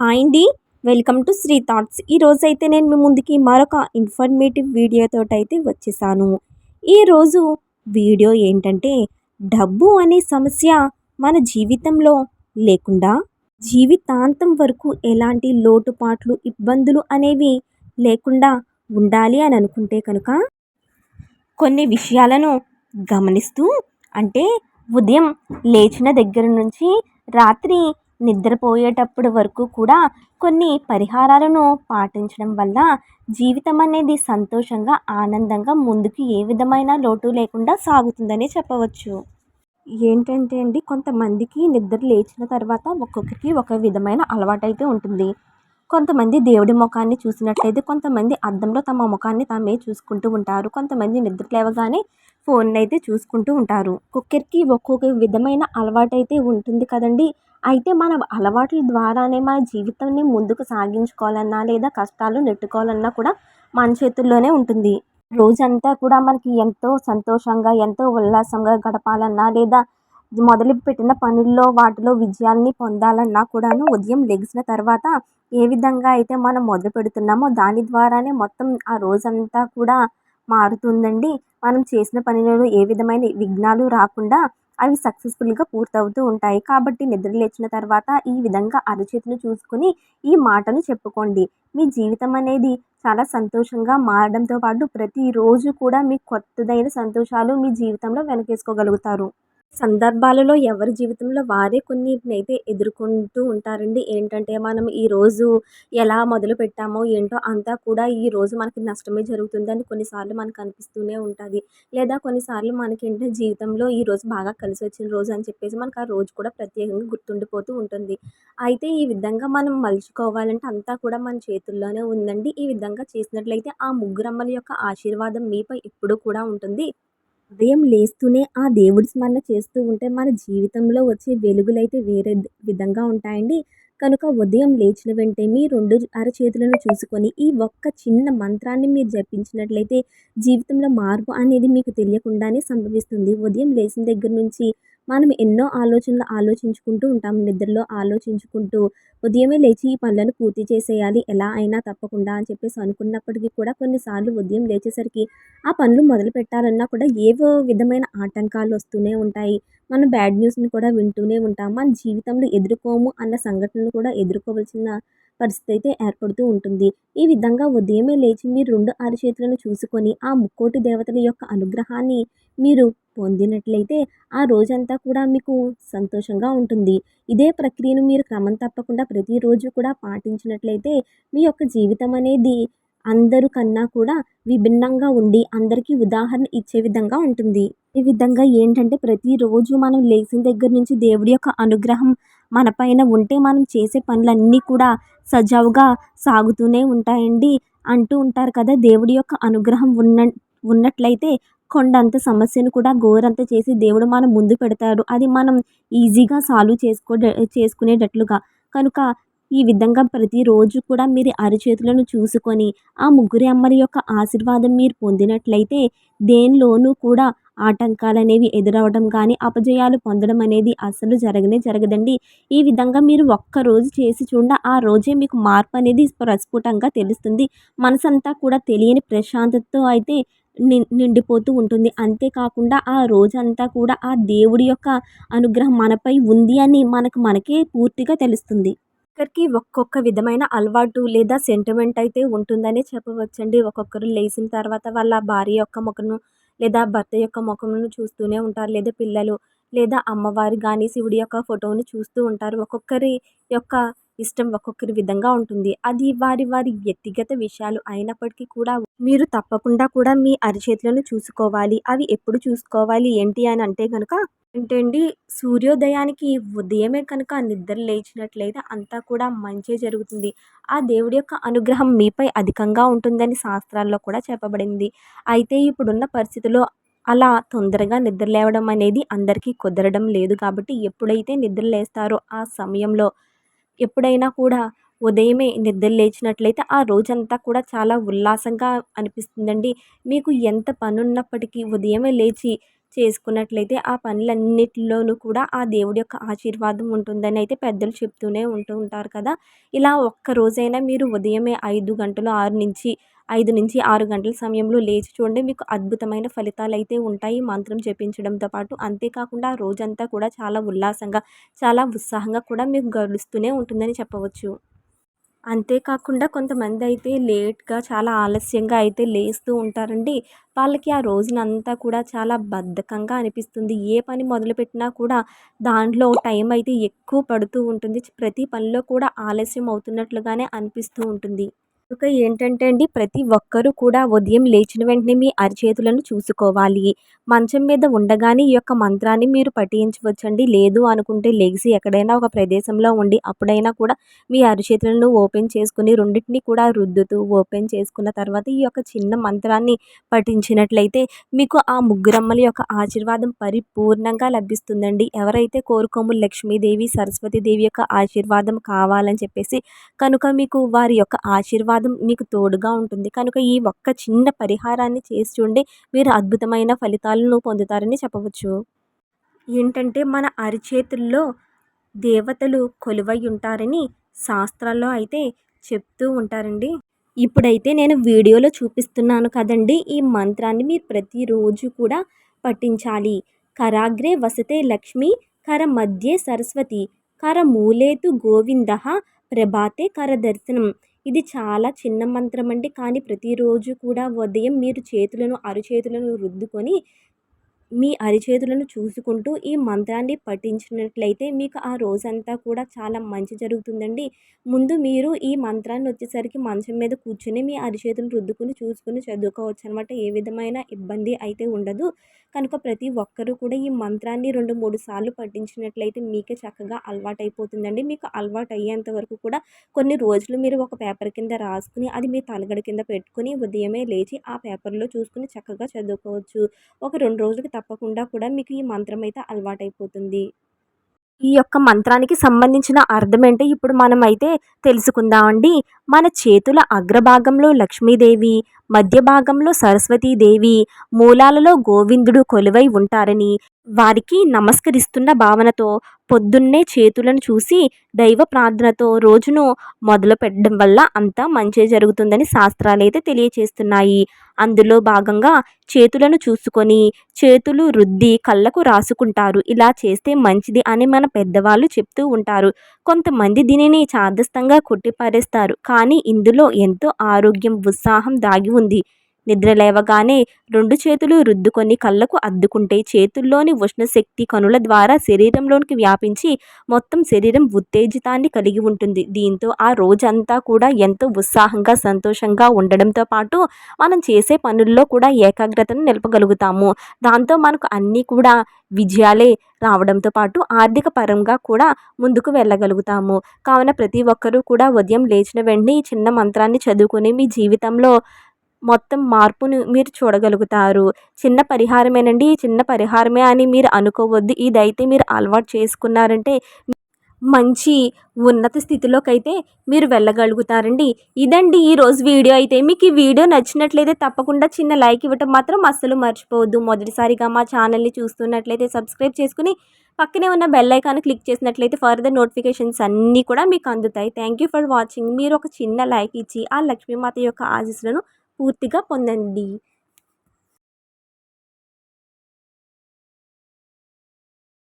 Hi అండి welcome to Shri thoughts. ఈరోజు అయితే నేను మీ ముందుకి మరొక ఇన్ఫర్మేటివ్ వీడియోతో అయితే వచ్చేసాను. ఈరోజు వీడియో ఏంటంటే డబ్బు అనే సమస్య మన జీవితంలో లేకుండా జీవితాంతం వరకు ఎలాంటి లోటుపాట్లు ఇబ్బందులు అనేవి లేకుండా ఉండాలి అని అనుకుంటే కనుక కొన్ని విషయాలను గమనిస్తూ అంటే ఉదయం లేచిన దగ్గర నుంచి రాత్రి నిద్రపోయేటప్పుడు వరకు కూడా కొన్ని పరిహారాలను పాటించడం వల్ల జీవితం అనేది సంతోషంగా ఆనందంగా ముందుకు ఏ విధమైన లోటు లేకుండా సాగుతుందని చెప్పవచ్చు. ఏంటంటే అండి కొంతమందికి నిద్ర లేచిన తర్వాత ఒక్కొక్కరికి ఒక విధమైన అలవాటైతే ఉంటుంది. కొంతమంది దేవుడి ముఖాన్ని చూసినట్లయితే కొంతమంది అద్దంలో తమ ముఖాన్ని తామే చూసుకుంటూ ఉంటారు. కొంతమంది నిద్ర లేవగానే ఫోన్ అయితే చూసుకుంటూ ఉంటారు. ఒక్కొక్కరికి ఒక్కొక్క విధమైన అలవాటు అయితే ఉంటుంది కదండి. అయితే మన అలవాట్ల ద్వారానే మన జీవితాన్ని ముందుకు సాగించుకోవాలన్నా లేదా కష్టాలు నెట్టుకోవాలన్నా కూడా మన చేతుల్లోనే ఉంటుంది. రోజంతా కూడా మనకి ఎంతో సంతోషంగా ఎంతో ఉల్లాసంగా గడపాలన్నా లేదా మొదలుపెట్టిన పనుల్లో వాటిలో విజయాన్ని పొందాలన్నా కూడాను ఉదయం లెగిసిన తర్వాత ఏ విధంగా అయితే మనం మొదలు పెడుతున్నామో దాని ద్వారానే మొత్తం ఆ రోజంతా కూడా మారుతుందండి. మనం చేసిన పనిలో ఏ విధమైన విఘ్నాలు రాకుండా అవి సక్సెస్ఫుల్గా పూర్తవుతూ ఉంటాయి. కాబట్టి నిద్ర లేచిన తర్వాత ఈ విధంగా అరచేతిని చూసుకొని ఈ మాటను చెప్పుకోండి. మీ జీవితం అనేది చాలా సంతోషంగా మారడంతో పాటు ప్రతిరోజు కూడా మీ కొత్తదైన సంతోషాలు మీ జీవితంలో వెనకేసుకోగలుగుతారు. సందర్భాలలో ఎవరి జీవితంలో వారే కొన్నిటినైతే ఎదుర్కొంటూ ఉంటారండి. ఏంటంటే మనం ఈరోజు ఎలా మొదలు పెట్టామో ఏంటో అంతా కూడా ఈరోజు మనకి నష్టమే జరుగుతుందని కొన్నిసార్లు మనకు అనిపిస్తూనే ఉంటుంది. లేదా కొన్నిసార్లు మనకి ఏంటంటే జీవితంలో ఈరోజు బాగా కలిసి వచ్చిన రోజు అని చెప్పేసి మనకు ఆ రోజు కూడా ప్రత్యేకంగా గుర్తుండిపోతూ ఉంటుంది. అయితే ఈ విధంగా మనం మలుచుకోవాలంటే అంతా కూడా మన చేతుల్లోనే ఉందండి. ఈ విధంగా చేసినట్లయితే ఆ ముగ్గురమ్మల యొక్క ఆశీర్వాదం మీపై ఎప్పుడూ కూడా ఉంటుంది. ఉదయం లేస్తూనే ఆ దేవుడి స్మరణ చేస్తూ ఉంటే మన జీవితంలో వచ్చే వెలుగులైతే వేరే విధంగా ఉంటాయండి. కనుక ఉదయం లేచిన వెంటనే మీ రెండు అరచేతులను చూసుకొని ఈ ఒక్క చిన్న మంత్రాన్ని మీరు జపించినట్లయితే జీవితంలో మార్పు అనేది మీకు తెలియకుండానే సంభవిస్తుంది. ఉదయం లేచిన దగ్గర నుంచి మనం ఎన్నో ఆలోచనలు ఆలోచించుకుంటూ ఉంటాం. నిద్రలో ఆలోచించుకుంటూ ఉదయమే లేచి ఈ పనులను పూర్తి చేసేయాలి. ఎలా అయినా తప్పకుండా అని చెప్పేసి అనుకున్నప్పటికీ కూడా కొన్నిసార్లు ఉదయం లేచేసరికి ఆ పనులు మొదలు పెట్టాలన్నా కూడా ఏవో విధమైన ఆటంకాలు వస్తూనే ఉంటాయి. మనం బ్యాడ్ న్యూస్ని కూడా వింటూనే ఉంటాం. మన జీవితంలో ఎదుర్కోము అన్న సంఘటనలు కూడా ఎదుర్కోవాల్సిన పరిస్థితి అయితే ఏర్పడుతూ ఉంటుంది. ఈ విధంగా ఉదయమే లేచి మీరు రెండు అరచేతులను చూసుకొని ఆ ముక్కోటి దేవతల యొక్క అనుగ్రహాన్ని మీరు పొందినట్లయితే ఆ రోజంతా కూడా మీకు సంతోషంగా ఉంటుంది. ఇదే ప్రక్రియను మీరు క్రమం తప్పకుండా ప్రతిరోజు కూడా పాటించినట్లయితే మీ యొక్క జీవితం అనేది అందరు కన్నా కూడా విభిన్నంగా ఉండి అందరికీ ఉదాహరణ ఇచ్చే విధంగా ఉంటుంది. ఈ విధంగా ఏంటంటే ప్రతిరోజు మనం లేచిన దగ్గర నుంచి దేవుడి యొక్క అనుగ్రహం మన పైన ఉంటే మనం చేసే పనులన్నీ కూడా సజావుగా సాగుతూనే ఉంటాయండి. అంటూ ఉంటారు కదా దేవుడి యొక్క అనుగ్రహం ఉన్న ఉన్నట్లయితే కొండంత సమస్యను కూడా గోరంత చేసి దేవుడు మన ముందు పెడతాడు. అది మనం ఈజీగా సాల్వ్ చేసుకో చేసుకునేటట్లుగా. కనుక ఈ విధంగా ప్రతిరోజు కూడా మీరు అరచేతులను చూసుకొని ఆ ముగ్గురి అమ్మరి యొక్క ఆశీర్వాదం మీరు పొందినట్లయితే దేనిలోనూ కూడా ఆటంకాలు అనేవి ఎదురవడం కానీ అపజయాలు పొందడం అనేది అసలు జరగనే జరగదండి. ఈ విధంగా మీరు ఒక్కరోజు చేసి చూడండి ఆ రోజే మీకు మార్పు అనేది ప్రస్ఫుటంగా తెలుస్తుంది. మనసంతా కూడా తెలియని ప్రశాంతతతో అయితే నిండిపోతూ ఉంటుంది. అంతేకాకుండా ఆ రోజంతా కూడా ఆ దేవుడి యొక్క అనుగ్రహం మనపై ఉంది అని మనకు మనకే పూర్తిగా తెలుస్తుంది. ఒక్కొక్కరికి ఒక్కొక్క విధమైన అలవాటు లేదా సెంటిమెంట్ అయితే ఉంటుందని చెప్పవచ్చండి. ఒక్కొక్కరు లేచిన తర్వాత వాళ్ళ భార్య యొక్క ముఖను లేదా భర్త యొక్క ముఖమును చూస్తూనే ఉంటారు. లేదా పిల్లలు లేదా అమ్మవారి కానీ శివుడి యొక్క ఫోటోను చూస్తూ ఉంటారు. ఒక్కొక్కరి యొక్క ఇష్టం ఒక్కొక్కరి విధంగా ఉంటుంది. అది వారి వారి వ్యక్తిగత విషయాలు అయినప్పటికీ కూడా మీరు తప్పకుండా కూడా మీ అరిచేతులను చూసుకోవాలి. అవి ఎప్పుడు చూసుకోవాలి? ఏంటి అని అంటే కనుక ఏంటండి? సూర్యోదయానికి ఉదయమే కనుక నిద్ర లేచినట్లయితే అంతా కూడా మంచి జరుగుతుంది. ఆ దేవుడి యొక్క అనుగ్రహం మీపై అధికంగా ఉంటుందని శాస్త్రాల్లో కూడా చెప్పబడింది. అయితే ఇప్పుడున్న పరిస్థితిలో అలా తొందరగా నిద్ర లేవడం అనేది అందరికీ కుదరడం లేదు కాబట్టి ఎప్పుడైతే నిద్ర లేస్తారో ఆ సమయంలో ఎప్పుడైనా కూడా ఉదయమే నిద్ర లేచినట్లయితే ఆ రోజంతా కూడా చాలా ఉల్లాసంగా అనిపిస్తుందండి. మీకు ఎంత పని ఉన్నప్పటికీ ఉదయమే లేచి చేసుకున్నట్లయితే ఆ పనులన్నిటిలోనూ కూడా ఆ దేవుడి యొక్క ఆశీర్వాదం ఉంటుందని అయితే పెద్దలు చెప్తూనే ఉంటూ ఉంటారు కదా. ఇలా ఒక్క రోజైనా మీరు ఉదయమే ఐదు గంటలు ఆరు నుంచి ఐదు నుంచి ఆరు గంటల సమయంలో లేచి చూడండి. మీకు అద్భుతమైన ఫలితాలు అయితే ఉంటాయి మంత్రం జపించడంతో పాటు అంతేకాకుండా ఆ రోజంతా కూడా చాలా ఉల్లాసంగా చాలా ఉత్సాహంగా కూడా మీకు గడుస్తూనే ఉంటుందని చెప్పవచ్చు. అంతేకాకుండా కొంతమంది అయితే లేట్గా చాలా ఆలస్యంగా అయితే లేస్తూ ఉంటారండి. వాళ్ళకి ఆ రోజునంతా కూడా చాలా బద్ధకంగా అనిపిస్తుంది. ఏ పని మొదలుపెట్టినా కూడా దాంట్లో టైం అయితే ఎక్కువ పడుతూ ఉంటుంది. ప్రతి పనిలో కూడా ఆలస్యం అవుతున్నట్లుగానే అనిపిస్తూ ఉంటుంది. కనుక ఏంటంటే అండి ప్రతి ఒక్కరూ కూడా ఉదయం లేచిన వెంటనే మీ అరిచేతులను చూసుకోవాలి. మంచం మీద ఉండగానే ఈ యొక్క మంత్రాన్ని మీరు పఠించవచ్చండి. లేదు అనుకుంటే లెగిసి ఎక్కడైనా ఒక ప్రదేశంలో ఉండి అప్పుడైనా కూడా మీ అరిచేతులను ఓపెన్ చేసుకుని రెండింటిని కూడా రుద్దుతూ ఓపెన్ చేసుకున్న తర్వాత ఈ యొక్క చిన్న మంత్రాన్ని పఠించినట్లయితే మీకు ఆ ముగ్గురమ్మల యొక్క ఆశీర్వాదం పరిపూర్ణంగా లభిస్తుందండి. ఎవరైతే కోరుకోము లక్ష్మీదేవి సరస్వతీదేవి యొక్క ఆశీర్వాదం కావాలని చెప్పేసి కనుక మీకు వారి యొక్క ఆశీర్వాదం మీకు తోడుగా ఉంటుంది. కనుక ఈ ఒక్క చిన్న పరిహారాన్ని చేసి చూడండి. మీరు అద్భుతమైన ఫలితాలను పొందుతారని చెప్పవచ్చు. ఏంటంటే మన అరిచేతుల్లో దేవతలు కొలువై ఉంటారని శాస్త్రాల్లో అయితే చెప్తూ ఉంటారండి. ఇప్పుడైతే నేను వీడియోలో చూపిస్తున్నాను కదండి ఈ మంత్రాన్ని మీరు ప్రతిరోజు కూడా పఠించాలి. కరాగ్రే వసతే లక్ష్మి కర మధ్యే సరస్వతి కర మూలేతు గోవింద ప్రభాతే కర దర్శనం. ఇది చాలా చిన్న మంత్రం అండి కానీ ప్రతిరోజు కూడా ఉదయం మీరు చేతులను అరచేతులను రుద్దుకొని మీ అరిచేతులను చూసుకుంటూ ఈ మంత్రాన్ని పఠించినట్లయితే మీకు ఆ రోజంతా కూడా చాలా మంచి జరుగుతుందండి. ముందు మీరు ఈ మంత్రాన్ని వచ్చేసరికి మంచం మీద కూర్చొని మీ అరిచేతులు రుద్దుకుని చూసుకుని చదువుకోవచ్చు అనమాట ఏ విధమైన ఇబ్బంది అయితే ఉండదు. కనుక ప్రతి ఒక్కరూ కూడా ఈ మంత్రాన్ని రెండు మూడు సార్లు పఠించినట్లయితే మీకే చక్కగా అలవాటు అయిపోతుందండి మీకు అలవాటు అయ్యేంత వరకు కూడా కొన్ని రోజులు మీరు ఒక పేపర్ కింద రాసుకుని అది మీ తలగడ కింద పెట్టుకుని ఉదయమే లేచి ఆ పేపర్లో చూసుకుని చక్కగా చదువుకోవచ్చు. ఒక రెండు రోజులకి తప్పకుండా కూడా మీకు ఈ మంత్రం అయితే అలవాటైపోతుంది. ఈ యొక్క మంత్రానికి సంబంధించిన అర్థం ఏంటో ఇప్పుడు మనం అయితే తెలుసుకుందామండి. మన చేతుల అగ్రభాగంలో లక్ష్మీదేవి మధ్య భాగంలో సరస్వతీదేవి మూలాలలో గోవిందుడు కొలువై ఉంటారని వారికి నమస్కరిస్తున్న భావనతో పొద్దున్నే చేతులను చూసి దైవ ప్రార్థనతో రోజును మొదలు పెట్టడం వల్ల అంతా మంచి జరుగుతుందని శాస్త్రాలు అయితే తెలియచేస్తున్నాయి. అందులో భాగంగా చేతులను చూసుకొని చేతులు రుద్ది కళ్ళకు రాసుకుంటారు. ఇలా చేస్తే మంచిది అని మన పెద్దవాళ్ళు చెప్తూ ఉంటారు. కొంతమంది దీనిని చాదస్తంగా కొట్టిపారేస్తారు. కానీ ఇందులో ఎంతో ఆరోగ్యం ఉత్సాహం దాగి ఉంది. నిద్ర లేవగానే రెండు చేతులు రుద్దుకొని కళ్ళకు అద్దుకుంటే చేతుల్లోని ఉష్ణశక్తి కనుల ద్వారా శరీరంలోనికి వ్యాపించి మొత్తం శరీరం ఉత్తేజితాన్ని కలిగి ఉంటుంది. దీంతో ఆ రోజంతా కూడా ఎంతో ఉత్సాహంగా సంతోషంగా ఉండడంతో పాటు మనం చేసే పనుల్లో కూడా ఏకాగ్రతను నిలపగలుగుతాము. దాంతో మనకు అన్నీ కూడా విజయాలే రావడంతో పాటు ఆర్థిక పరంగా కూడా ముందుకు వెళ్ళగలుగుతాము. కావున ప్రతి ఒక్కరూ కూడా ఉదయం లేచిన వెంటనే ఈ చిన్న మంత్రాన్ని చదువుకుని మీ జీవితంలో మొత్తం మార్పును మీరు చూడగలుగుతారు. చిన్న పరిహారమేనండి. ఈ చిన్న పరిహారమే అని మీరు అనుకోవద్దు. ఇదైతే మీరు అలవాటు చేసుకున్నారంటే మంచి ఉన్నత స్థితిలోకి అయితే మీరు వెళ్ళగలుగుతారండి. ఇదండి ఈరోజు వీడియో అయితే. మీకు ఈ వీడియో నచ్చినట్లయితే తప్పకుండా చిన్న లైక్ ఇవ్వటం మాత్రం అస్సలు మర్చిపోవద్దు. మొదటిసారిగా మా ఛానల్ని చూస్తున్నట్లయితే సబ్స్క్రైబ్ చేసుకుని పక్కనే ఉన్న బెల్ ఐకాన్ క్లిక్ చేసినట్లయితే ఫర్దర్ నోటిఫికేషన్స్ అన్నీ కూడా మీకు అందుతాయి. Thank you for watching. మీరు ఒక చిన్న లైక్ ఇచ్చి ఆ లక్ష్మీమాత యొక్క ఆశీస్సులను పూర్తిగా పొందండి.